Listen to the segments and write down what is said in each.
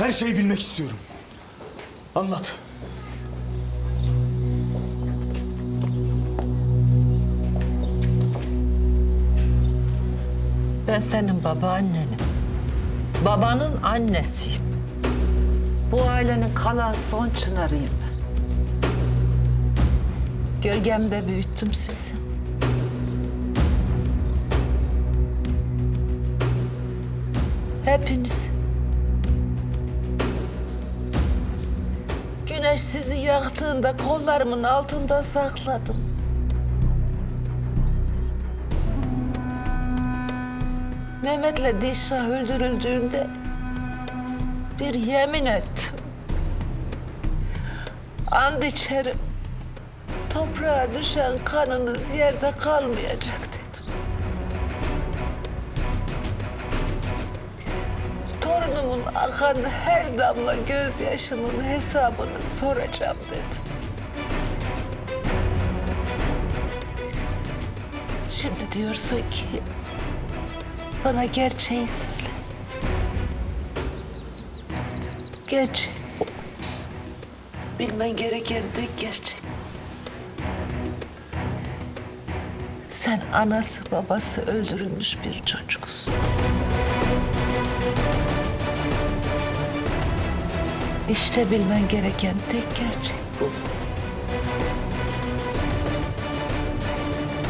Her şeyi bilmek istiyorum. Anlat. Ben senin babaannenim. Babanın annesiyim. Bu ailenin kalan son çınarıyım ben. Gölgemde büyüttüm sizi. Hepinizi. Güneş sizi yaktığında kollarımın altında sakladım. Mehmet'le Dilşah öldürüldüğünde bir yemin ettim. And içerim. Toprağa düşen kanınız yerde kalmayacak akan her damla gözyaşının hesabını soracağım dedim. Şimdi diyorsun ki bana gerçeği söyle. Gerçek. Bilmen gereken tek gerçek. Sen anası babası öldürülmüş bir çocuksun. İşte bilmen gereken tek gerçek bu.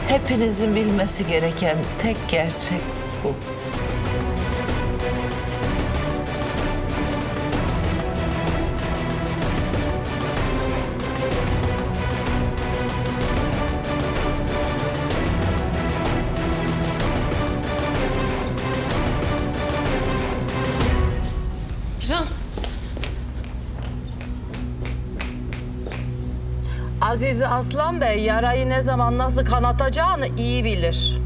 Hepinizin bilmesi gereken tek gerçek bu. Aziz Aslan Bey yarayı ne zaman nasıl kanatacağını iyi bilir.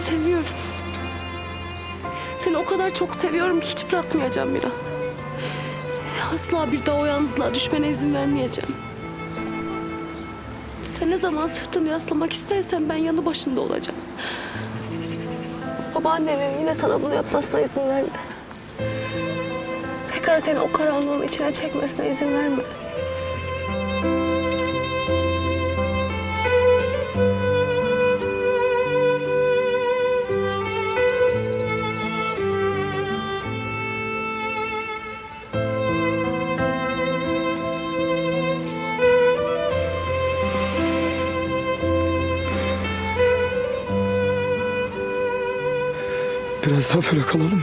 Seviyorum. Seni o kadar çok seviyorum ki hiç bırakmayacağım bir an. Asla bir daha o yalnızlığa düşmene izin vermeyeceğim. Sen ne zaman sırtını yaslamak istersen ben yanı başında olacağım. Babaannenin yine sana bunu yapmasına izin verme. Tekrar seni o karanlığın içine çekmesine izin verme. Biraz daha böyle kalalım mı?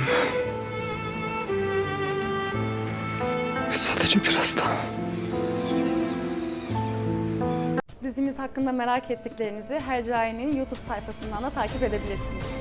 Sadece biraz daha. Dizimiz hakkında merak ettiklerinizi Hercai'nin YouTube sayfasından da takip edebilirsiniz.